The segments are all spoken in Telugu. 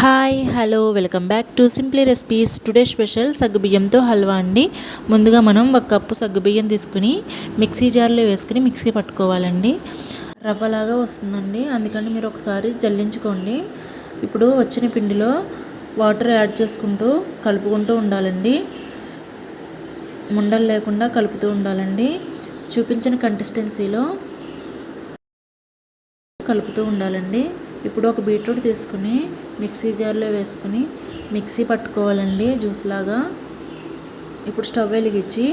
Hi hello welcome back to simply recipes today special సగ్గుబియ్యంతో హల్వా అండి. ముందుగా మనం ఒక కప్పు సగ్గుబియ్యం తీసుకుని మిక్సీ జార్లో వేసుకుని మిక్సీ పట్టుకోవాలండి. రవ్వలాగా వస్తుందండి. అందుకని మీరు ఒకసారి జల్లించుకోండి. ఇప్పుడు వచ్చిన పిండిలో వాటర్ యాడ్ చేసుకుంటూ కలుపుకుంటూ ఉండాలండి. ముండలు లేకుండా కలుపుతూ ఉండాలండి. చూపించిన కన్సిస్టెన్సీలో కలుపుతూ ఉండాలండి. ఇప్పుడు ఒక బీట్రూట్ తీసుకుని మిక్సీ జార్లో వేసుకుని మిక్సీ పట్టుకోవాలండి జ్యూస్ లాగా. ఇప్పుడు స్టవ్ వెలిగించి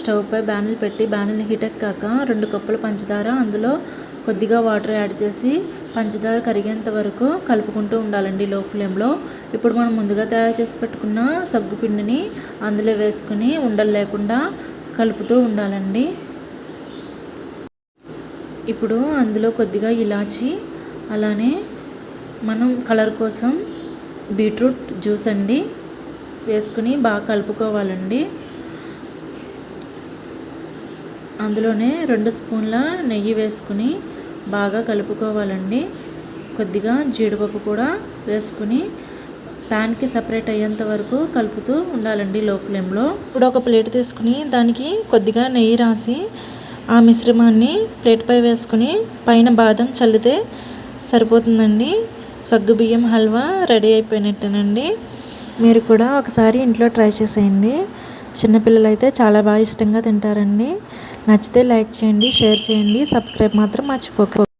స్టవ్ పై బ్యానెల్ పెట్టి బ్యానెల్ని హీట్ ఎక్కాక రెండు కప్పుల పంచదార అందులో కొద్దిగా వాటర్ యాడ్ చేసి పంచదార కరిగేంత వరకు కలుపుకుంటూ ఉండాలండి లో ఫ్లేమ్లో. ఇప్పుడు మనం ముందుగా తయారు చేసి పెట్టుకున్న సగ్గు పిండిని అందులో వేసుకుని ఉండలు లేకుండా కలుపుతూ ఉండాలండి. ఇప్పుడు అందులో కొద్దిగా ఇలాచి అలానే మనం కలర్ కోసం బీట్రూట్ జ్యూస్ అండి వేసుకుని బాగా కలుపుకోవాలండి. అందులోనే రెండు స్పూన్ల నెయ్యి వేసుకుని బాగా కలుపుకోవాలండి. కొద్దిగా జీడిపప్పు కూడా వేసుకుని ప్యాన్కి సపరేట్ అయ్యేంత వరకు కలుపుతూ ఉండాలండి లో ఫ్లేమ్లో. ఇప్పుడు ఒక ప్లేట్ తీసుకుని దానికి కొద్దిగా నెయ్యి రాసి ఆ మిశ్రమాన్ని ప్లేట్పై వేసుకుని పైన బాదం చల్లితే సరిపోతుందండి. సగ్గుబియ్యం హల్వా రెడీ అయిపోయినట్టేనండి. మీరు కూడా ఒకసారి ఇంట్లో ట్రై చేసేయండి. చిన్నపిల్లలు అయితే చాలా బాగా ఇష్టంగా తింటారండి. నచ్చితే లైక్ చేయండి షేర్ చేయండి. సబ్స్క్రైబ్ మాత్రం మర్చిపోక